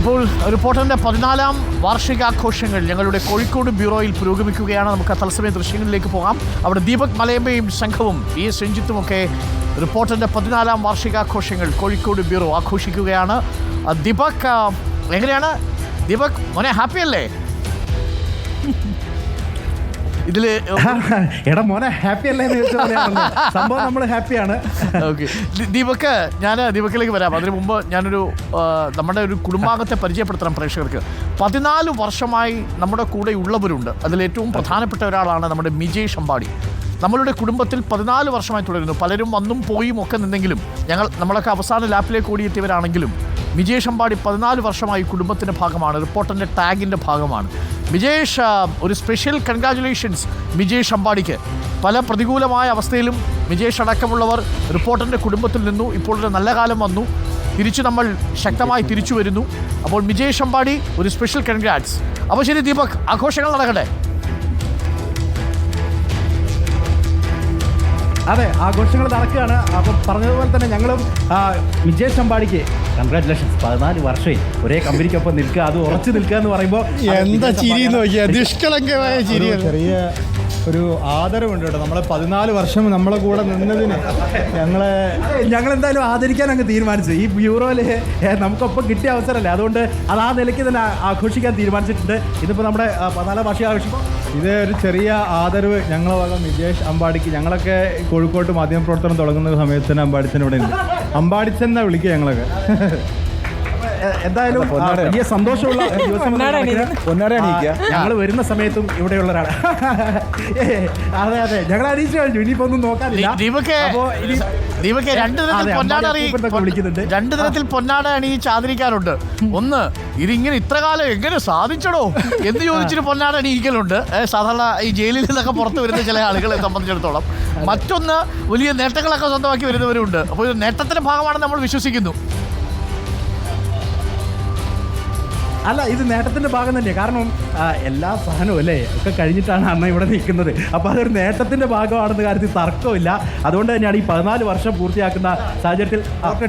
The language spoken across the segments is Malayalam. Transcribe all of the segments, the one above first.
ഇപ്പോൾ റിപ്പോർട്ടറിന്റെ പതിനാലാം വാർഷികാഘോഷങ്ങൾ ഞങ്ങളുടെ കോഴിക്കോട് ബ്യൂറോയിൽ പുരോഗമിക്കുകയാണ്. നമുക്ക് തത്സമയ ദൃശ്യങ്ങളിലേക്ക് പോകാം. അവിടെ ദീപക് മലയമ്പയും സംഘവും പി എസ്. രഞ്ജിത്തും ഒക്കെ റിപ്പോർട്ടറിന്റെ പതിനാലാം വാർഷികാഘോഷങ്ങൾ കോഴിക്കോട് ബ്യൂറോ ആഘോഷിക്കുകയാണ്. ദീപക് എങ്ങനെയാണ്? ദീപക് മോനെ ഹാപ്പി അല്ലേ ഇതിൽ എടാ മോനെ ഹാപ്പി അല്ലേ സംഭവം നമ്മൾ ഹാപ്പിയാണ് ഓക്കെ ദീപക്ക് ഞാൻ ദീപക്കിലേക്ക് വരാം. അതിനു മുമ്പ് ഞാനൊരു നമ്മുടെ ഒരു കുടുംബാംഗത്തെ പരിചയപ്പെടുത്തണം പ്രേക്ഷകർക്ക്. പതിനാല് വർഷമായി നമ്മുടെ കൂടെ ഉള്ളവരുണ്ട്. അതിൽ ഏറ്റവും പ്രധാനപ്പെട്ട ഒരാളാണ് നമ്മുടെ മിജേഷ് അമ്പാടി നമ്മളുടെ കുടുംബത്തിൽ പതിനാല് വർഷമായി തുടരുന്നു. പലരും വന്നും പോയും ഒക്കെ നിന്നെങ്കിലും ഞങ്ങൾ നമ്മളൊക്കെ അവസാന ലാപ്പിലേക്ക് ഓടിയെത്തിയവരാണെങ്കിലും വിജയ് അമ്പാടി പതിനാല് വർഷമായി കുടുംബത്തിന്റെ ഭാഗമാണ്. റിപ്പോർട്ടറിന്റെ ടാഗിന്റെ ഭാഗമാണ്. മിജേഷ് ഒരു സ്പെഷ്യൽ കൺഗ്രാചുലേഷൻസ് വിജേഷ് അമ്പാടിക്ക് പല പ്രതികൂലമായ അവസ്ഥയിലും വിജേഷ് അടക്കമുള്ളവർ റിപ്പോർട്ടറിന്റെ കുടുംബത്തിൽ നിന്നു. ഇപ്പോൾ ഒരു നല്ല കാലം വന്നു. തിരിച്ചു നമ്മൾ ശക്തമായി തിരിച്ചു വരുന്നു. അപ്പോൾ മിജേഷ് അമ്പാടി ഒരു സ്പെഷ്യൽ കൺഗ്രാറ്റ്സ് അപ്പോൾ ശരി ദീപക് ആഘോഷങ്ങൾ നടക്കട്ടെ. അതെ ആഘോഷങ്ങൾ നടക്കുകയാണ്. അപ്പം പറഞ്ഞതുപോലെ തന്നെ ഞങ്ങളും വിജയ് ചമ്പാടിക്ക് കൺഗ്രാറ്റുലേഷൻസ് പതിനാല് വർഷമേ ഒരേ കമ്പനിക്കൊപ്പം നിൽക്കുക അത് ഉറച്ചു നിൽക്കുക എന്ന് പറയുമ്പോൾ എന്താ ചിരി നോക്കിയാ? നിഷ്കളങ്കമായ ചിരിയാണ് ചെറിയ ഒരു ആദരവുണ്ട് കേട്ടോ. നമ്മളെ പതിനാല് വർഷം നമ്മളെ കൂടെ നിന്നതിന്. ഞങ്ങളെ ഞങ്ങൾ എന്തായാലും ആദരിക്കാൻ അങ്ങ് തീരുമാനിച്ചു. ഈ ബ്യൂറോയിൽ നമുക്കൊപ്പം കിട്ടിയ അവസരമല്ലേ? അതുകൊണ്ട് അത് ആ നിലയ്ക്ക് തന്നെ ആഘോഷിക്കാൻ തീരുമാനിച്ചിട്ടുണ്ട്. ഇതിപ്പോൾ നമ്മുടെ പതിനാലാം വർഷം ആഘോഷിപ്പോൾ ഇത് ഒരു ചെറിയ ആദരവ് ഞങ്ങളെ വക വിജേഷ് അമ്പാടിക്ക്. ഞങ്ങളൊക്കെ കോഴിക്കോട്ട് മാധ്യമപ്രവർത്തനം തുടങ്ങുന്ന സമയത്ത് തന്നെ അമ്പാടിച്ചൻ ഇവിടെ ഉണ്ട്. അമ്പാടിച്ചൻ എന്നാ വിളിക്കുക ഞങ്ങളൊക്കെ? എന്തായാലും വലിയ സന്തോഷമുള്ള ഞങ്ങൾ വരുന്ന സമയത്തും ഇവിടെയുള്ള ഒരാളാണ് അതെ അതെ. ഞങ്ങൾ അറിയിച്ചു കഴിഞ്ഞു ഇനിയിപ്പോ ഒന്നും നോക്കാനില്ല. അപ്പോ ഇനി ദീപക് രണ്ട് തരത്തിൽ പൊന്നാട വിളിക്കുന്നുണ്ട്. രണ്ട് തരത്തിൽ പൊന്നാട ഈ ചാതിരിക്കാറുണ്ട് ഒന്ന് ഇതിങ്ങനെ ഇത്ര കാലം എങ്ങനെ സാധിച്ചടോ? എന്ന് ചോദിച്ചിട്ട് പൊന്നാട അണിയിക്കലുണ്ട് സാധാരണ ഈ ജയിലിൽ നിന്നൊക്കെ പുറത്തു വരുന്ന ചില ആളുകളെ സംബന്ധിച്ചിടത്തോളം. മറ്റൊന്ന് വലിയ നേട്ടങ്ങളൊക്കെ സ്വന്തമാക്കി വരുന്നവരുണ്ട്. അപ്പോൾ നേട്ടത്തിന്റെ ഭാഗമാണ് നമ്മൾ വിശ്വസിക്കുന്നു. അല്ല ഇത് നേട്ടത്തിന്റെ ഭാഗം തന്നെയാണ് കാരണം എല്ലാ സാധനവും അല്ലേ ഒക്കെ കഴിഞ്ഞിട്ടാണ് അണ്ണ ഇവിടെ നിൽക്കുന്നത്. അപ്പോൾ അതൊരു നേട്ടത്തിന്റെ ഭാഗമാണെന്ന കാര്യത്തിൽ തർക്കമില്ല. അതുകൊണ്ട് തന്നെയാണ് ഈ പതിനാല് വർഷം പൂർത്തിയാക്കുന്ന സാഹചര്യത്തിൽ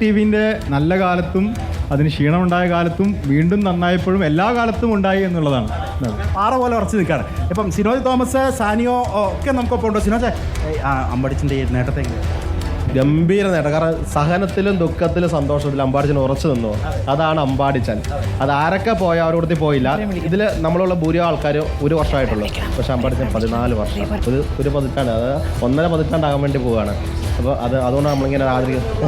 ടി വിന്റെ നല്ല കാലത്തും അതിന് ക്ഷീണമുണ്ടായ കാലത്തും വീണ്ടും നന്നായപ്പോഴും എല്ലാ കാലത്തും ഉണ്ടായി എന്നുള്ളതാണ്. പാറ പോലെ ഉറച്ചു നിൽക്കുകയാണ്. ഇപ്പം സിനോജ് തോമസ് സാനിയോ ഒക്കെ നമുക്കൊപ്പം ഉണ്ടോ. സിനോജ് അമ്പടിച്ചിന്റെ ഈ നേട്ടത്തെ? ഗംഭീര നേട്ടം. കാരണം സഹനത്തിലും ദുഃഖത്തിലും സന്തോഷത്തിലും അമ്പാടിച്ചൻ ഉറച്ചു നിന്നു. അതാണ് അമ്പാടിച്ചൻ. അത് ആരൊക്കെ പോയ അവരോടത്തി പോയില്ല. ഇതിൽ നമ്മളുള്ള ഭൂരിഭാഗം ആൾക്കാർ ഒരു വർഷമായിട്ടുള്ളൂ. പക്ഷെ അമ്പാടിച്ചൻ പതിനാല് വർഷം. ഒരു ഒരു പതിറ്റാണ്ട്. അത് ഒന്നര പതിറ്റാണ്ടാകാൻ വേണ്ടി പോവുകയാണ്. അപ്പോൾ അത് അതുകൊണ്ട് നമ്മളിങ്ങനെ ആദരിക്കുന്നത്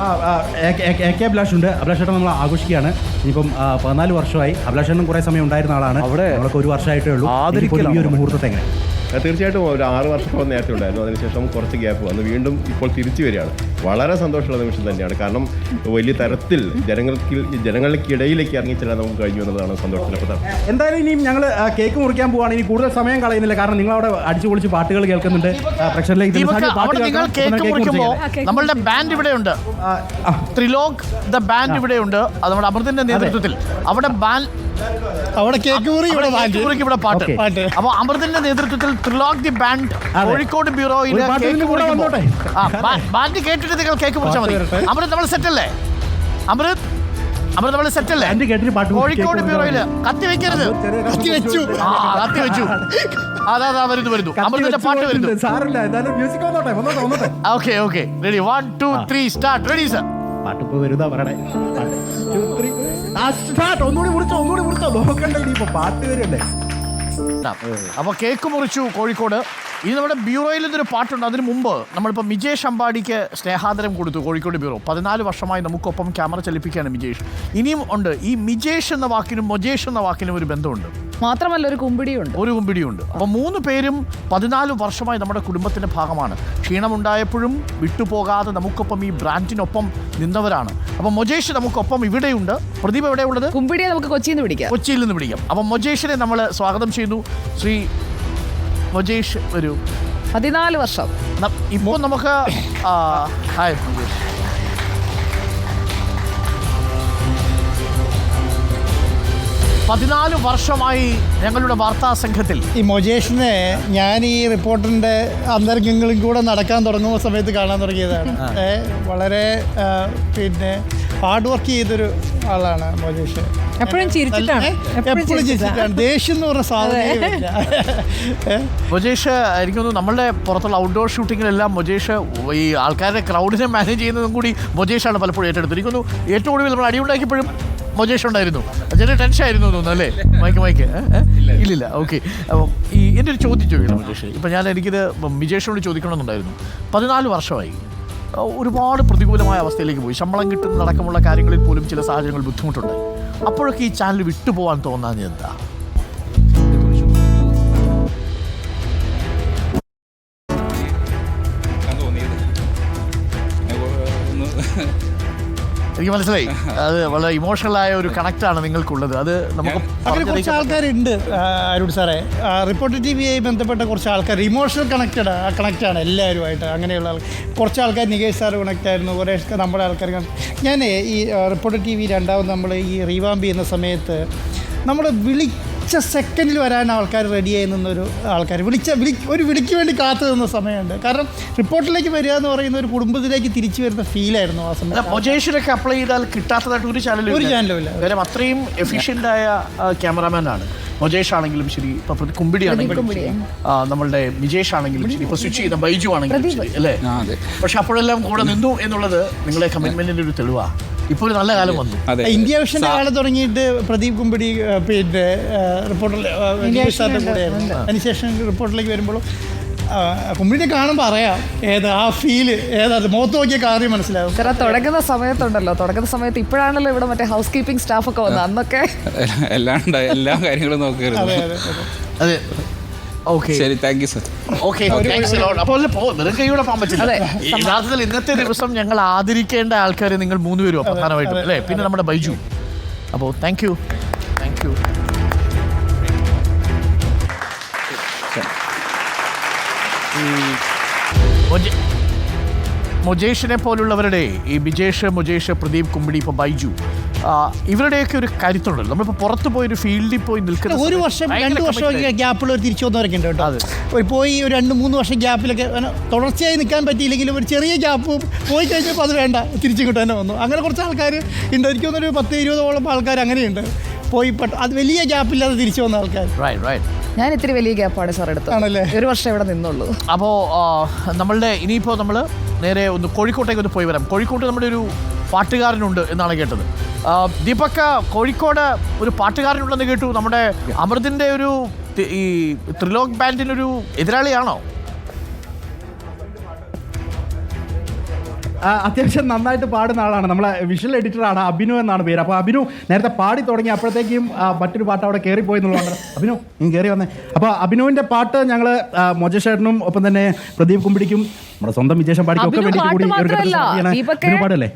ആ, ആ, എ- കെ അഭിലാഷ് ഉണ്ട് അഭിലാഷ് ചേട്ടൻ നമ്മൾ ആഘോഷിക്കുകയാണ്. ഇനിയിപ്പം പതിനാല് വർഷമായി. അഭിലാഷ് ചേട്ടനും കുറേ സമയം ഉണ്ടായിരുന്ന ആളാണ്. അവിടെ നമ്മളൊക്കെ ഒരു വർഷമായിട്ടേ ഉള്ളൂ. ആദ്യം ഈ ഒരു മുഹൂർത്തത്തെ എങ്ങനെ? തീർച്ചയായിട്ടും ഒരു ആറ് വർഷത്തോളം നേരത്തെ ഉണ്ടായിരുന്നു. അതിനുശേഷം കുറച്ച് ഗ്യാപ്പ് വന്നു. വീണ്ടും ഇപ്പോൾ തിരിച്ചു വരികയാണ്. വളരെ സന്തോഷമുള്ള നിമിഷം തന്നെയാണ്. കാരണം വലിയ തരത്തിൽ ജനങ്ങൾക്ക് ജനങ്ങൾക്കിടയിലേക്ക് ഇറങ്ങിച്ചെല്ലാൻ നമുക്ക് കഴിഞ്ഞു എന്നുള്ളതാണ് സന്തോഷത്തിന്റെ പ്രധാനം. എന്തായാലും ഇനിയും ഞങ്ങൾ കേക്ക് മുറിക്കാൻ പോവാണ്. ഇനി കൂടുതൽ സമയം കളയുന്നില്ല. കാരണം നിങ്ങൾ അവിടെ അടിച്ചു പൊളിച്ച് പാട്ടുകൾ കേൾക്കുന്നുണ്ട്. പ്രേക്ഷകരിലേക്ക് നമ്മളുടെ ബാൻഡ് ഇവിടെയുണ്ട്. ആ, ആ, ത്രിലോക് ദ ബാൻഡ് ഇവിടെയുണ്ട്. അത് നമ്മുടെ അമൃതിന്റെ നേതൃത്വത്തിൽ. അവിടെ ബാൻഡ് അവിടെ കേക്ക് മുറി ഇവിടെ മുറിക്ക് ഇവിടെ പാട്ട്. Okay. പാട്ട്. അപ്പൊ അമൃതിന്റെ നേതൃത്വത്തിൽ ത്രിലോക് ദി ബാൻഡ് അതെ. കോഴിക്കോട് ബ്യൂറോയിൽ ഒരു പാട്ട് കേക്ക് ഇതിന്റെ കൂടെ വന്നോട്ടെ. ബാൻഡ് കേട്ടിട്ട് നിങ്ങൾ കേക്ക് മുറിച്ചാൽ മതി. വരട്ടെ. അമൃത് നമ്മൾ സെറ്റ് അല്ലേ? അമൃത് അമൃത് നമ്മൾ സെറ്റ് അല്ലേ? ബാൻഡ് കേട്ടിട്ട് പാട്ട് മുറിച്ച് കോഴിക്കോട് കേക്ക് ബ്യൂറോയിൽ കത്തി വെക്കരുത്. കത്തി വെച്ചു. ആ കത്തി വെച്ചു. അതാ അതാ വരുന്നു വരുന്നു. അമൃതിന്റെ പാട്ട് വരുന്നു. എന്തായാലും മ്യൂസിക് വന്നോട്ടെ വന്നോട്ടെ വന്നോട്ടെ. Okay okay ready one two three start ready sir പാട്ട്. ഇപ്പൊ വരുതാ പറയണേ പാട്ട്. അപ്പോൾ കേക്ക് മുറിച്ചു കോഴിക്കോട്. ഇനി നമ്മുടെ ബ്യൂറോയിൽ ഇതൊരു പാട്ടുണ്ട്. അതിന് മുമ്പ് നമ്മളിപ്പോൾ മിജേഷ് അമ്പാടിക്ക് സ്നേഹാദരം കൊടുത്തു കോഴിക്കോട് ബ്യൂറോ. പതിനാല് വർഷമായി നമുക്കൊപ്പം ക്യാമറ ചലിപ്പിക്കുകയാണ് മിജേഷ്. ഇനിയും ഉണ്ട്. ഈ മിജേഷ് എന്ന വാക്കിനും മൊജേഷ് എന്ന വാക്കിനും ഒരു ബന്ധമുണ്ട്. മാത്രമല്ല ഒരു കുമ്പിടിയുണ്ട്. ഒരു കുമ്പിടിയുണ്ട്. അപ്പോൾ മൂന്ന് പേരും പതിനാല് വർഷമായി നമ്മുടെ കുടുംബത്തിന്റെ ഭാഗമാണ്. ക്ഷീണമുണ്ടായപ്പോഴും വിട്ടുപോകാതെ നമുക്കൊപ്പം ഈ ബ്രാൻഡിനൊപ്പം നിന്നവരാണ്. അപ്പോൾ മൊജേഷ് നമുക്കൊപ്പം ഇവിടെയുണ്ട്. പ്രദീപ് എവിടെയുള്ളത് കുമ്പിടിയെ നമുക്ക് കൊച്ചിയിൽ നിന്ന് പിടിക്കാം കൊച്ചിയിൽ നിന്ന് പിടിക്കാം അപ്പം മൊജേഷിനെ നമ്മൾ സ്വാഗതം ചെയ്യുന്നു. ശ്രീ മൊജേഷ് ഒരു പതിനാല് വർഷം. ഇപ്പോൾ നമുക്ക് ആ, ഹായ് മജീഷ്. പതിനാല് വർഷമായി ഞങ്ങളുടെ വാർത്താ സംഘത്തിൽ. ഈ മൊജേഷിനെ ഞാൻ ഈ റിപ്പോർട്ടറിന്റെ അന്തരംഗങ്ങളും കൂടെ നടക്കാൻ തുടങ്ങുന്ന സമയത്ത് കാണാൻ തുടങ്ങിയതാണ്. ഏ, വളരെ ആ, പിന്നെ ഹാർഡ് വർക്ക് ചെയ്തൊരു ആളാണ് മോജേഷ്. എപ്പോഴും ചിരിച്ചിട്ടാണ്. എപ്പോഴും ചിരിച്ചിട്ടാണ്. ദേഷ്യം എന്ന് പറഞ്ഞ? മൊജേഷ് എനിക്ക് തോന്നുന്നു നമ്മളുടെ പുറത്തുള്ള ഔട്ട്ഡോർ ഷൂട്ടിങ്ങിലെല്ലാം മൊജേഷ് ഈ ആൾക്കാരുടെ ക്രൗഡിനെ മാനേജ് ചെയ്യുന്നതും കൂടി മൊജേഷാണ് പലപ്പോഴും ഏറ്റെടുത്തത്. എനിക്ക് തോന്നുന്നു ഏറ്റവും കൂടുതൽ നമ്മൾ അടിയുണ്ടാക്കിയപ്പോഴും മൊജേഷ് ഉണ്ടായിരുന്നു. ചെറിയ ടെൻഷൻ ആയിരുന്നു തോന്നുന്നു അല്ലേ? Mike mike? ഇല്ലില്ല ഓക്കെ. അപ്പം ഈ എന്റെ ഒരു ചോദ്യം ചോദിക്കണം മൊജേഷ്? ഇപ്പം ഞാൻ എനിക്കിത് മിജേഷിനോട് ചോദിക്കണമെന്നുണ്ടായിരുന്നു. പതിനാല് വർഷമായി. ഒരുപാട് പ്രതികൂലമായ അവസ്ഥയിലേക്ക് പോയി. ശമ്പളം കിട്ടുന്നതടക്കമുള്ള കാര്യങ്ങളിൽ പോലും ചില സാഹചര്യങ്ങൾ ബുദ്ധിമുട്ടുണ്ടായി. അപ്പോഴൊക്കെ ഈ ചാനൽ വിട്ടുപോകാൻ തോന്നാൻ എന്താ എനിക്ക് മനസ്സിലായി. അത് വളരെ ഇമോഷണലായ ഒരു കണക്റ്റാണ് നിങ്ങൾക്കുള്ളത്. അത് നമുക്ക് അങ്ങനെ കുറച്ച് ആൾക്കാരുണ്ട് അരുൺ സാറേ. റിപ്പോർട്ടർ ടി വിയായി ബന്ധപ്പെട്ട കുറച്ച് ആൾക്കാർ ഇമോഷണൽ കണക്റ്റഡ് കണക്റ്റാണ് എല്ലാവരുമായിട്ട് അങ്ങനെയുള്ള ആൾ കുറച്ച് ആൾക്കാർ നികേഷ് സാർ കണക്റ്റ് ആയിരുന്നു കുറേ നമ്മുടെ ആൾക്കാർ ഞാൻ ഈ റിപ്പോർട്ടർ ടി വി രണ്ടാമത് നമ്മൾ ഈ റീവാമ്പ് ചെയ്യുന്ന സമയത്ത് നമ്മൾ വിളിച്ച സെക്കൻഡിൽ വരാൻ ആൾക്കാർ റെഡിയായി നിന്നൊരു ആൾക്കാർ വിളിച്ച വിളി ഒരു വിളിക്ക് വേണ്ടി കാത്തു നിന്ന സമയമുണ്ട്. കാരണം റിപ്പോർട്ടിലേക്ക് വരിക എന്ന് പറയുന്ന ഒരു കുടുംബത്തിലേക്ക് തിരിച്ചു വരുന്ന ഫീലായിരുന്നു ആ സമയം സമയത്ത് മൊജേഷിനൊക്കെ അപ്ലൈ ചെയ്താൽ കിട്ടാത്തതായിട്ട് ഒരു ചാനലും ഒരു ചാനലും ഇല്ല. കാര്യം അത്രയും എഫിഷ്യന്റ് ആയ ക്യാമറാമാൻ ആണ്. മൊജേഷ് ആണെങ്കിലും ശരി ഇപ്പൊ കുമ്പിടി ആണെങ്കിലും ആ, നമ്മളുടെ വിജേഷ് ആണെങ്കിലും ശരി ഇപ്പൊ സ്വിച്ച് ചെയ്ത ബൈജു ആണെങ്കിലും ശരി അല്ലേ? പക്ഷെ അപ്പോഴെല്ലാം കൂടെ നിന്നു എന്നുള്ളത് നിങ്ങളെ കമ്മിറ്റ്മെന്റിന്റെ ഒരു തെളിവാ. ഇപ്പൊ ഒരു നല്ല കാലം വന്നു. അതെ ഇന്ത്യ വിഷന്റെ കാലം തുടങ്ങിയിട്ട് പ്രദീപ് കുമ്പിടി പിന്നെ റിപ്പോർട്ടർ സാറിന്റെ കൂടെയായിരുന്നു. അതിനുശേഷം റിപ്പോർട്ടിലേക്ക് വരുമ്പോഴും കുമ്പിടിനെ കാണുമ്പോൾ അറിയാം ഏതാ ആ ഫീൽ ഏതാ മുഖത്ത് നോക്കിയ കാര്യം മനസ്സിലാവും. സാർ തുടങ്ങുന്ന സമയത്തുണ്ടല്ലോ. തുടങ്ങുന്ന സമയത്ത് ഇപ്പോഴാണല്ലോ ഇവിടെ മറ്റേ ഹൗസ് കീപ്പിംഗ് സ്റ്റാഫ് ഒക്കെ വന്നത്. അന്നൊക്കെ എല്ലാം എല്ലാ കാര്യങ്ങളും അതെ. അതെ. ശരി താങ്ക് യു സർ ഓക്കെ. അപ്പോൾ പോ വെറും കൈയോടെ പോകാൻ പറ്റില്ല. അതെ. ഈ യഥാർത്ഥത്തിൽ ഇന്നത്തെ ദിവസം ഞങ്ങൾ ആദരിക്കേണ്ട ആൾക്കാരെ നിങ്ങൾ മൂന്നുപേരും പ്രധാനമായിട്ടും അല്ലേ? പിന്നെ നമ്മുടെ ബൈജു. അപ്പോൾ താങ്ക് യു താങ്ക് യു മൊജേഷിനെ പോലുള്ളവരുടെ ഈ ബിജേഷ് മുജേഷ് പ്രദീപ് കുമ്പിടി ഇപ്പോൾ ബൈജു ഇവരുടെയൊക്കെ ഒരു കരുത്തുണ്ടല്ലോ. നമ്മളിപ്പോൾ പുറത്ത് പോയി ഒരു ഫീൽഡിൽ പോയി നിൽക്കുന്ന ഒരു വർഷം രണ്ട് വർഷം commitment ഗ്യാപ്പുള്ള തിരിച്ചു വന്നവരൊക്കെ ഉണ്ട് കേട്ടോ. അതെ. പോയി ഒരു രണ്ട് മൂന്ന് വർഷം ഗ്യാപ്പിലൊക്കെ തുടർച്ചയായി നിൽക്കാൻ പറ്റിയില്ലെങ്കിലും ഒരു ചെറിയ ഗ്യാപ്പ് പോയി കഴിഞ്ഞപ്പോൾ അത് വേണ്ട തിരിച്ചു തന്നെ വന്നു. അങ്ങനെ കുറച്ച് ആൾക്കാർ ഉണ്ട് എനിക്ക് ഒരു പത്ത് ഇരുപതോളം ആൾക്കാർ അങ്ങനെയുണ്ട്. പോയി പെട്ട അത് വലിയ ഗ്യാപ്പില്ലാതെ തിരിച്ചു വന്ന ആൾക്കാർ റൈറ്റ് റൈറ്റ് ഞാൻ ഇത്തിരി വലിയ ഗ്യാപ്പാണ് സാർ എടുത്തത്. ആണല്ലേ? ഒരു വർഷം ഇവിടെ നിന്നുള്ളൂ. അപ്പോൾ നമ്മളുടെ ഇനിയിപ്പോൾ നമ്മൾ നേരെ ഒന്ന് കോഴിക്കോട്ടേക്ക് ഒന്ന് പോയി വരാം. കോഴിക്കോട്ട് നമ്മുടെ ഒരു പാട്ടുകാരനുണ്ട് എന്നാണ് കേട്ടത്. ദീപക്ക കോഴിക്കോട് ഒരു പാട്ടുകാരനുണ്ടെന്ന് കേട്ടു. നമ്മുടെ അമൃതിന്റെ ഒരു ഈ ത്രിലോക് ഒരു എതിരാളിയാണോ? അത്യാവശ്യം നന്നായിട്ട് പാടുന്ന ആളാണ്. നമ്മളെ വിഷ്വൽ എഡിറ്ററാണ് അഭിനു എന്നാണ് പേര്. അപ്പോൾ അഭിനു നേരത്തെ പാടി തുടങ്ങി അപ്പോഴത്തേക്കും മറ്റൊരു പാട്ട് അവിടെ കയറിപ്പോയി എന്നുള്ളതാണ്. അഭിനു നീ കയറി വന്നേ. അപ്പോൾ അഭിനുവിന്റെ പാട്ട് ഞങ്ങൾ മൊജേഷേട്ടനും ഒപ്പം തന്നെ പ്രദീപ് കുമ്പിടിക്കും നമ്മുടെ സ്വന്തം വിജേഷം പാടിക്കൊക്കെ വേണ്ടി വേണ്ടിയിട്ട് കൂടി ഒരു പാടല്ലേ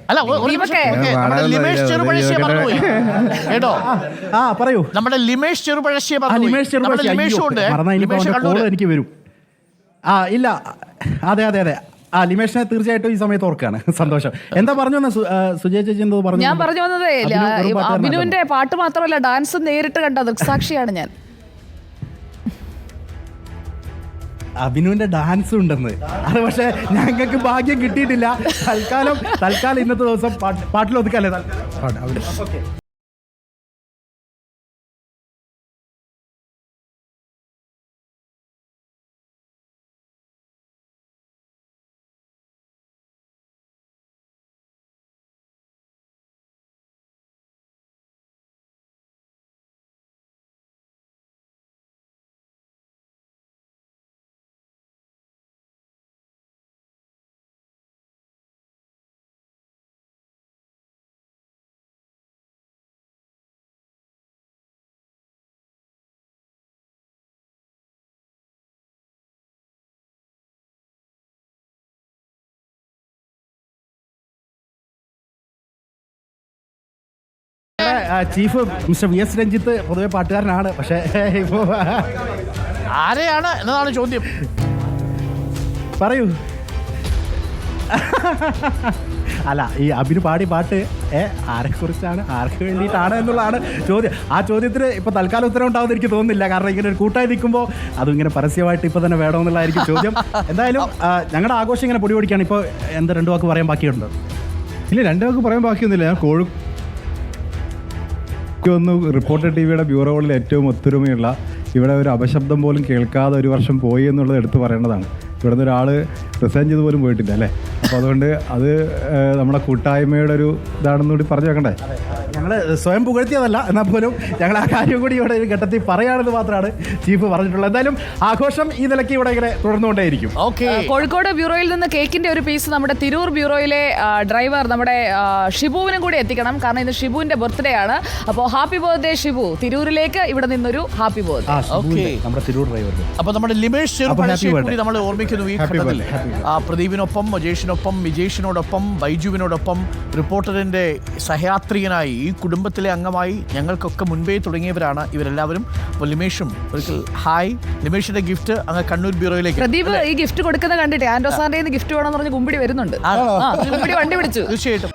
കേട്ടോ? ആ പറയൂ. നമ്മുടെ ലിമേഷ് ചെറുപഴശ്ശിയെ ലിമേഷ് ചെറുപഴശ്ശി. എനിക്ക് വരും. ആ ഇല്ല. അതെ അതെ അതെ. ആ ലിമേഷിനെ തീർച്ചയായിട്ടും ഈ സമയത്ത് ഓർക്കാണ് സന്തോഷം. എന്താ പറഞ്ഞു വന്ന സുജയ ചേച്ചി എന്തോ പറഞ്ഞു ഞാൻ പറഞ്ഞു വന്നതേ അഭിനുവിന്റെ പാട്ട് മാത്രമല്ല ഡാൻസ് നേരിട്ട് കണ്ട ദൃക്സാക്ഷിയാണ് ഞാൻ. അഭിനുവിന്റെ ഡാൻസ് ഉണ്ടെന്ന്. അത് പക്ഷെ ഞങ്ങൾക്ക് ഭാഗ്യം കിട്ടിയിട്ടില്ല. തൽക്കാലം തൽക്കാലം ഇന്നത്തെ ദിവസം പാട്ടിലൊതുക്കല്ലേ പാട്ടിൽ ഒതുക്കല്ലേ? തൽക്കാലം. Chief mister V S Ranjith പൊതുവെ പാട്ടുകാരനാണ്. പക്ഷേ ഇപ്പോൾ ആരെയാണ് എന്നതാണ് ചോദ്യം. പറയൂ. അല്ല ഈ അഭിന് പാടി പാട്ട് ഏ ആരെക്കുറിച്ചാണ് ആർക്ക് വേണ്ടിയിട്ടാണ് എന്നുള്ളതാണ് ചോദ്യം. ആ ചോദ്യത്തിന് ഇപ്പോൾ തൽക്കാലം ഉത്തരം ഉണ്ടാവുമെന്ന് എനിക്ക് തോന്നുന്നില്ല. കാരണം ഇങ്ങനെ ഒരു കൂട്ടായി നിൽക്കുമ്പോൾ അതും ഇങ്ങനെ പരസ്യമായിട്ട് ഇപ്പോൾ തന്നെ വേണമെന്നുള്ളതായിരിക്കും ചോദ്യം. എന്തായാലും ഞങ്ങളുടെ ആഘോഷം ഇങ്ങനെ പൊടി പൊടിക്കുകയാണ് ഇപ്പോൾ എന്താ രണ്ടു വാക്ക് പറയാൻ ബാക്കിയുണ്ട്? ഇല്ല രണ്ടു വാക്ക് പറയാൻ ബാക്കിയൊന്നുമില്ല. ഞാൻ കോഴി ഒന്ന് റിപ്പോർട്ടർ ടി വിയുടെ ബ്യൂറോകളിൽ ഏറ്റവും ഒത്തൊരുമയുള്ള ഇവിടെ ഒരു അപശബ്ദം പോലും കേൾക്കാതെ ഒരു വർഷം പോയി എന്നുള്ളത് എടുത്തു പറയേണ്ടതാണ്. ഇവിടെ നിന്ന് ഒരാൾ റിസൈൻ ചെയ്ത് പോലും പോയിട്ടില്ല അല്ലേ? അപ്പോൾ അതുകൊണ്ട് അത് നമ്മുടെ കൂട്ടായ്മയുടെ ഒരു ഇതാണെന്ന് കൂടി പറഞ്ഞു വെക്കണ്ടേ? ഞങ്ങൾ സ്വയം പുകഴ്ത്തിയതല്ല എന്നാൽ പോലും ഞങ്ങൾ ആ കാര്യം കൂടി ഇവിടെ ഒരു ഘട്ടത്തിൽ പറയാണെന്ന് മാത്രമാണ് ചീഫ് പറഞ്ഞിട്ടുള്ളത്. എന്തായാലും ആഘോഷം ഈ നിലയ്ക്ക് ഇവിടെ ഇങ്ങനെ തുടർന്നുകൊണ്ടേയിരിക്കും. കോഴിക്കോട് ബ്യൂറോയിൽ നിന്ന് കേക്കിന്റെ ഒരു പീസ് നമ്മുടെ തിരൂർ ബ്യൂറോയിലെ ഡ്രൈവർ നമ്മുടെ ഷിബുവിനും കൂടി എത്തിക്കണം. കാരണം ഇന്ന് ഷിബുവിന്റെ ബർത്ത്ഡേ ആണ്. അപ്പോൾ ഹാപ്പി ബർത്ത്ഡേ ഷിബു. തിരൂരിലേക്ക് ഇവിടെ നിന്നൊരു ഹാപ്പി ബർത്ത്ഡേ നമ്മുടെ തിരൂർ ഡ്രൈവർ അപ്പൊ നമ്മുടെ ലിമേഷ് അപ്പൊ നമ്മൾ ഓർമ്മിക്കുന്നു ഈ ഘട്ടത്തിൽ. ആ പ്രദീപിനൊപ്പം മജേഷിനൊപ്പം വിജേഷിനോടൊപ്പം ബൈജുവിനോടൊപ്പം റിപ്പോർട്ടറിന്റെ സഹയാത്രികനായി ഈ കുടുംബത്തിലെ അംഗമായി ഞങ്ങൾക്കൊക്കെ മുൻപേ തുടങ്ങിയവരാണ് ഇവരെല്ലാവരും. അപ്പോൾ ലിമേഷും ഒരിക്കൽ ഹായ്. ലിമേഷിന്റെ ഗിഫ്റ്റ് അങ്ങ് കണ്ണൂർ ബ്യൂറോയിലേക്ക്. പ്രദീപ് ഈ ഗിഫ്റ്റ് കൊടുക്കുന്ന കണ്ടിട്ട് ആൻഡോ സാറിന്റെ ഗിഫ്റ്റ് വേണമെന്ന് പറഞ്ഞ് കുമ്പിടി വരുന്നുണ്ട്. കുമ്പിടി വണ്ടി പിടിച്ചു. തീർച്ചയായിട്ടും.